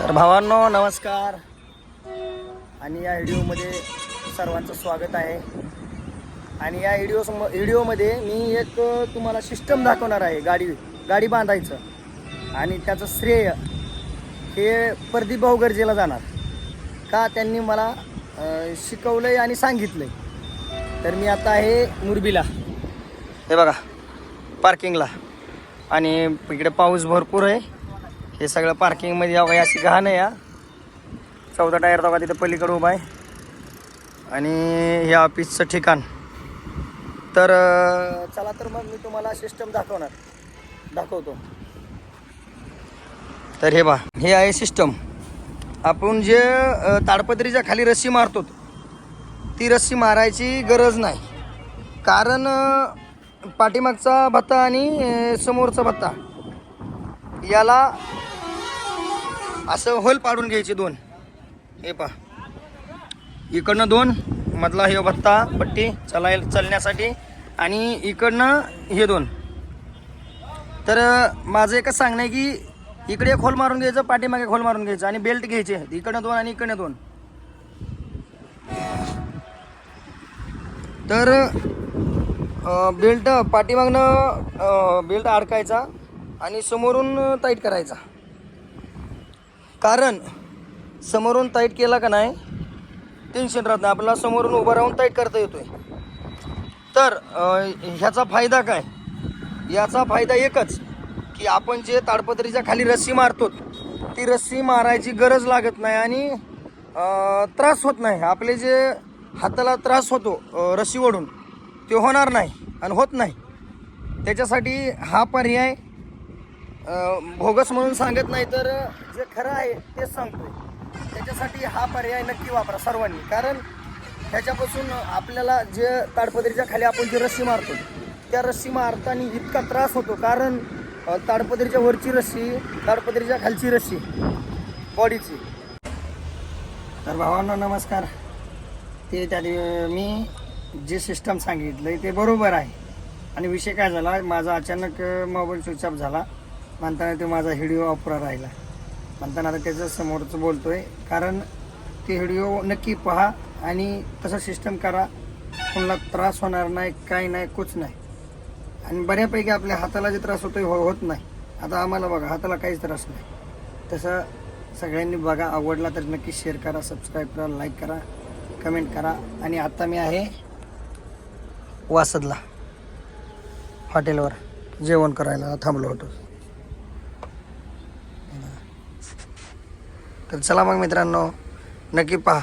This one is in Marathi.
तर भावांनो नमस्कार. आणि या व्हिडिओमध्ये सर्वांचं स्वागत आहे. आणि या व्हिडिओ सम व्हिडिओमध्ये मी एक तुम्हाला सिस्टम दाखवणार आहे गाडी गाडी बांधायचं. आणि त्याचं श्रेय हे प्रदीप भाऊ गरजेला जाणार. का त्यांनी मला शिकवलं शिकवलंय आणि सांगितलंय. तर मी आता आहे मुरबीला. हे बघा पार्किंगला आणि इकडे पाऊस भरपूर आहे. हे सगळं पार्किंगमध्ये यावं अशी घाण आहे या चौदा टायर दोघा तिथं पलीकडे उभा आहे. आणि हे ऑफिसचं ठिकाण. तर चला तर मग मी तुम्हाला सिस्टम दाखवणार. दाखवतो. तर हे बा हे आहे सिस्टम आपण जे ताडपत्रीच्या खाली रस्सी मारतो ती रस्सी मारायची गरज नाही. कारण पाठीमागचा भत्ता आणि समोरचा भत्ता याला असं होल पाडून घ्यायचे दोन. हे पा इकडनं दोन मधला हे भत्ता पट्टी चलाय चलण्यासाठी. आणि इकडनं हे दोन. तर माझं एकच सांगणं आहे की इकडे एक होल मारून घ्यायचं पाठीमागे खोल होल मारून घ्यायचं आणि बेल्ट घ्यायचे. इकडनं दोन आणि इकडनं दोन. तर बेल्ट पाठीमागनं बेल्ट अडकायचा आणि समोरून टाईट करायचा. कारण समोरून टाईट केला का नाही टेन्शन राहत नाही. आपल्याला समोरून उभं राहून टाईट करता येतोय. तर ह्याचा फायदा काय? याचा फायदा एकच की आपण जे ताडपत्रीच्या खाली रस्सी मारतो ती रस्सी मारायची गरज लागत नाही आणि त्रास होत नाही. आपले जे हाताला त्रास होतो रस्सी ओढून ते होणार नाही आणि होत नाही. त्याच्यासाठी हा पर्याय भोगस म्हणून सांगत नाही तर जे खरं आहे तेच सांगतो त्याच्यासाठी हा पर्याय नक्की वापरा सर्वांनी. कारण ह्याच्यापासून आपल्याला जे ताडपदरीच्या खाली आपण जी रस्सी मारतो त्या रस्सी मारताना इतका त्रास होतो. कारण ताडपदरीच्या वरची रस्सी ताडपदरीच्या खालची रस्सी बॉडीची. तर भावांना नमस्कार. ते त्या मी जे सिस्टम सांगितलं ते बरोबर आहे. आणि विषय काय झाला? माझा अचानक मोबाईल स्विच ऑफ झाला. म्हणताना ते माझा व्हिडिओ अपुरा राहिला. म्हणताना आता त्याचं समोरचं बोलतोय. कारण ते व्हिडिओ नक्की पहा आणि तसं सिस्टम करा. कोणाला त्रास होणार नाही काय नाही कुछ नाही. आणि बऱ्यापैकी आपल्या हाताला जे त्रास होतोय हो होत नाही. आता आम्हाला बघा हाताला काहीच त्रास नाही. तसं सगळ्यांनी बघा आवडला तर नक्की शेअर करा सबस्क्राईब करा लाईक करा कमेंट करा. आणि आता मी आहे वासदला. हॉटेलवर. जेवण करायला थांबलो होतो. तर चला मग मित्रांनो नक्की पहा.